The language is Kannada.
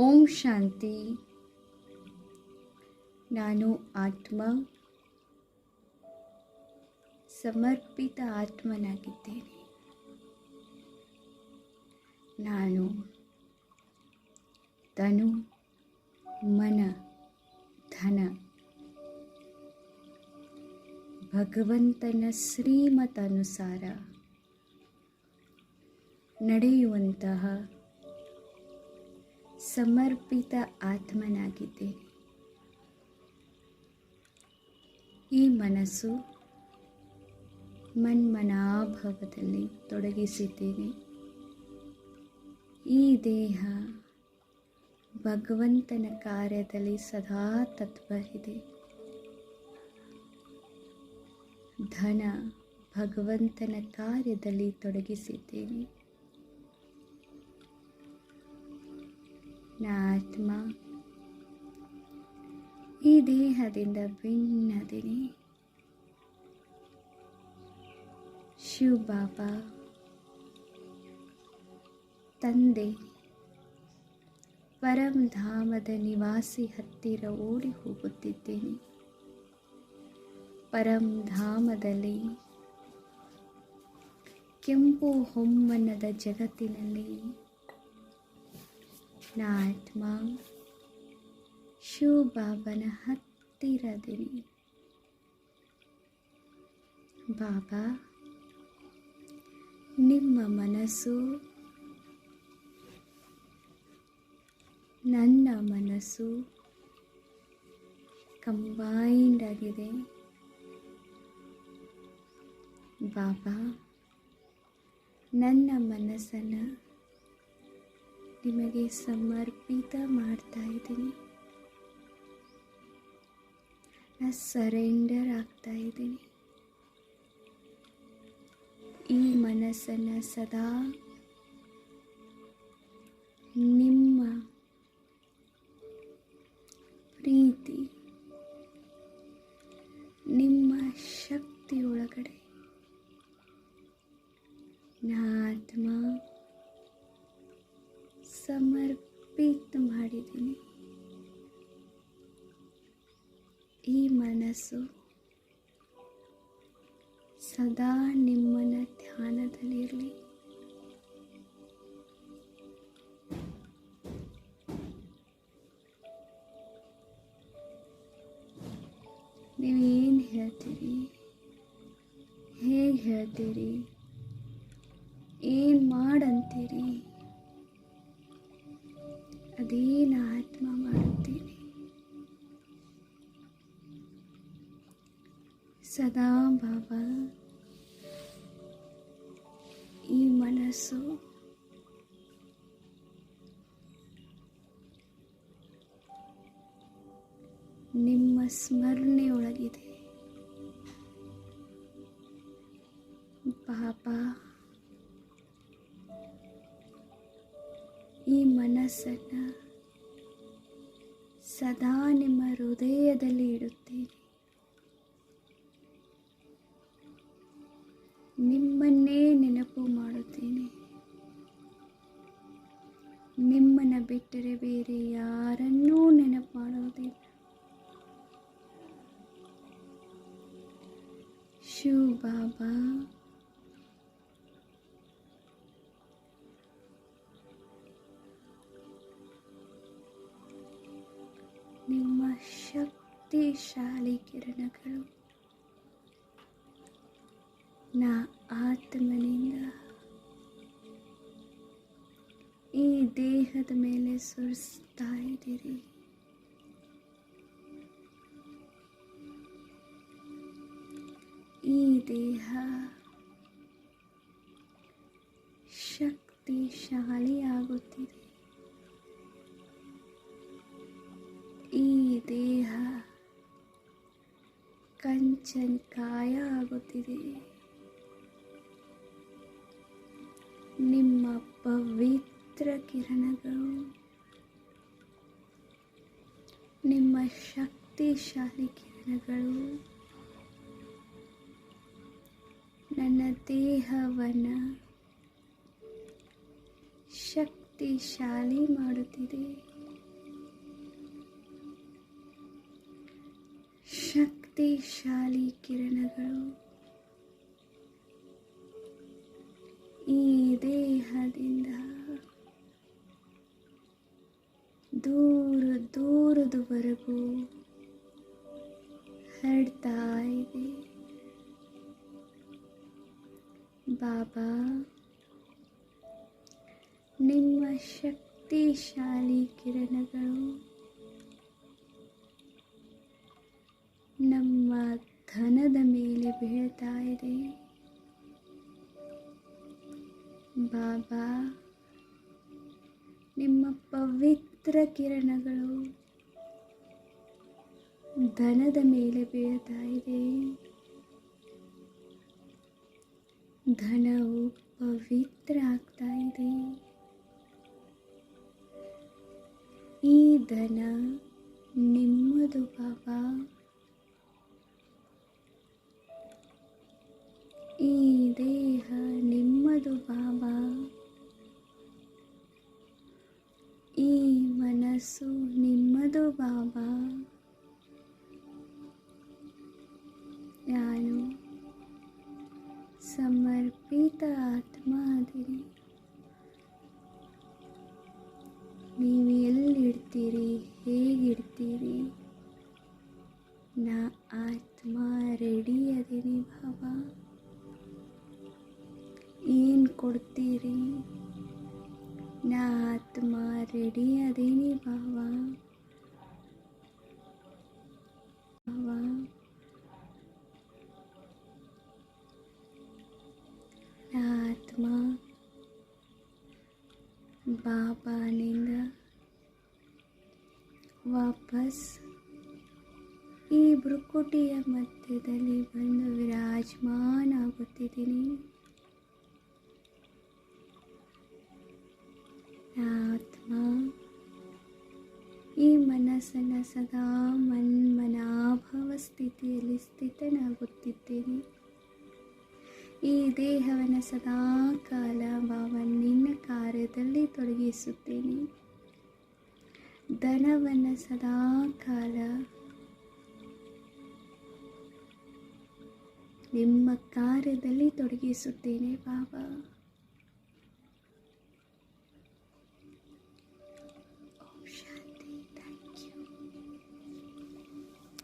ಓಂ ಶಾಂತಿ. ನಾನು ಆತ್ಮ ಸಮರ್ಪಿತ ಆತ್ಮನಾಗಿದ್ದೇನೆ. ನಾನು ತನು ಮನ ಧನ. ಭಗವಂತನ ಶ್ರೀಮತಾನುಸಾರ ನಡೆಯುವಂತಹ ಸಮರ್ಪಿತ ಆತ್ಮನಾಗಿದ್ದೇನೆ ಈ ಮನಸ್ಸು ಮನ್ಮನಾಭಾವದಲ್ಲಿ ತೊಡಗಿಸಿದ್ದೇನೆ. ಈ ದೇಹ ಭಗವಂತನ ಕಾರ್ಯದಲ್ಲಿ ಸದಾ ತತ್ಪರಿದೆ ಧನ ಭಗವಂತನ ಕಾರ್ಯದಲ್ಲಿ ತೊಡಗಿಸಿದ್ದೇನೆ. ನಾ ಆತ್ಮ ಈ ದೇಹದಿಂದ ಭಿನ್ನದಿನಿ. ಶಿವ ಬಾಬಾ ತಂದೆ. ಪರಂಧಾಮದ ನಿವಾಸಿ ಹತ್ತಿರ ಓಡಿ ಹೋಗುತ್ತಿದ್ದೇನೆ. ಪರಂಧಾಮದಲ್ಲಿ ಕೆಂಪು ಹೊಮ್ಮನದ ಜಗತ್ತಿನಲ್ಲಿ ನಾ ಆತ್ಮ ಶಿವ ಬಾಬನ ಹತ್ತಿರದಿರಿ ಬಾಬಾ, ನಿಮ್ಮ ಮನಸ್ಸು ನನ್ನ ಮನಸ್ಸು ಕಂಬೈಂಡ್ ಆಗಿದೆ ಬಾಬಾ, ನನ್ನ ಮನಸ್ಸನ್ನು ನಿಮಗೆ ಸಮರ್ಪಿತ ಮಾಡ್ತಾ ಇದ್ದೀನಿ. ನಾನು ಸರೆಂಡರ್ ಆಗ್ತಾ ಇದ್ದೀನಿ. ಈ ಮನಸ್ಸನ್ನು ಸದಾ ನಿಮ್ಮ ಪ್ರೀತಿ, ನಿಮ್ಮ ಶಕ್ತಿಯೊಳಗಡೆ ನಾ ಮನಸ್ಸು ಸದಾ ನಿಮ್ಮನ್ನ ಧ್ಯಾನದಲ್ಲಿರಲಿ. ಏನು ಹೇಳ್ತೀರಿ? ಹೇಗೆ ಹೇಳ್ತೀರಿ? ಏನು ಮಾಡಂತೀರಿ? ಅದೇನು ಆತ್ಮ ಮಾಡುತ್ತೀನಿ ಸದಾ ಬಾಬಾ. ಈ ಮನಸ್ಸು ನಿಮ್ಮ ಸ್ಮರಣೆಯೊಳಗಿದೆ. ಬಾಬಾ ಈ ಮನಸ್ಸನ್ನು ಸದಾ ನಿಮ್ಮ ಹೃದಯದಲ್ಲಿ ಇಡುತ್ತೀನಿ. ನಿಮ್ಮನ್ನೇ ನೆನಪು ಮಾಡುತ್ತೇನೆ. ನಿಮ್ಮನ್ನು ಬಿಟ್ಟರೆ ಬೇರೆ ಯಾರನ್ನೂ ನೆನಪು ಮಾಡುವುದಿಲ್ಲ. ಶಿವ ಬಾಬಾ. ನಿಮ್ಮ ಶಕ್ತಿಶಾಲಿ ಕಿರಣಗಳು. ನಾ ಆತ್ಮನಿಂದ ಈ ದೇಹದ ಮೇಲೆ ಸುರಿಸ್ತಾ ಇದ್ದೀರಿ ಈ ದೇಹ ಶಕ್ತಿಶಾಲಿಯಾಗುತ್ತಿದೆ ಈ ದೇಹ ಕಂಚನ್ ಕಾಯ ಆಗುತ್ತಿದೆ ನಿಮ್ಮ ಪವಿತ್ರ ಕಿರಣಗಳು ನಿಮ್ಮ ಶಕ್ತಿಶಾಲಿ ಕಿರಣಗಳು ನನ್ನ ದೇಹವನ್ನು ಶಕ್ತಿಶಾಲಿ ಮಾಡುತ್ತಿದೆ. ಶಕ್ತಿಶಾಲಿ ಕಿರಣಗಳು. ದೂರದವರೆಗೂ ಹರಡ್ತಾ ಇದೆ ಬಾಬಾ, ನಿಮ್ಮ ಶಕ್ತಿಶಾಲಿ ಕಿರಣಗಳು ನಮ್ಮ ಧನದ ಮೇಲೆ ಬೀಳ್ತಾ ಇದೆ. ಬಾಬಾ, ನಿಮ್ಮ ಪವಿತ್ರ ಕಿರಣಗಳು ಧನದ ಮೇಲೆ ಬೀಳ್ತಾ ಇದೆ ಧನವು ಪವಿತ್ರ ಆಗ್ತಾ ಇದೆ ಈ ಧನ ನಿಮ್ಮದು ಬಾಬಾ ಈ ದೇಹ ನಿಮ್ಮದು ಬಾಬಾ ಈ ಮನಸ್ಸು ನಿಮ್ಮದು ಬಾಬಾ ಸಮರ್ಪಿತ ಆತ್ಮಾದಿರಿ. ನೀವು ಎಲ್ಲಿಡ್ತೀರಿ? ಹೇಗಿಡ್ತೀರಿ? ನಾ ಆತ್ಮ ರೆಡಿ ಬಾಬಾನಿಂದ ವಾಪಸ್ ಈ ಬೃಕುಟಿಯ ಮಧ್ಯದಲ್ಲಿ ಬಂದು ವಿರಾಜಮಾನ ಆಗುತ್ತಿದ್ದೀನಿ ಆತ್ಮ, ಈ ಮನಸ್ಸನ್ನು ಸದಾ ಮನ್ಮನಾಭವ ಸ್ಥಿತಿಯಲ್ಲಿ ಸ್ಥಿತನಾಗುತ್ತಿದ್ದೇನೆ. ಈ ದೇಹವನ್ನು ಸದಾ ಕಾಲ ಬಾಬಾ ನಿನ್ನ ಕಾರ್ಯದಲ್ಲಿ ತೊಡಗಿಸುತ್ತೇನೆ. ಧನವನ್ನು ಸದಾ ಕಾಲ ನಿಮ್ಮ ಕಾರ್ಯದಲ್ಲಿ ತೊಡಗಿಸುತ್ತೇನೆ ಬಾಬಾ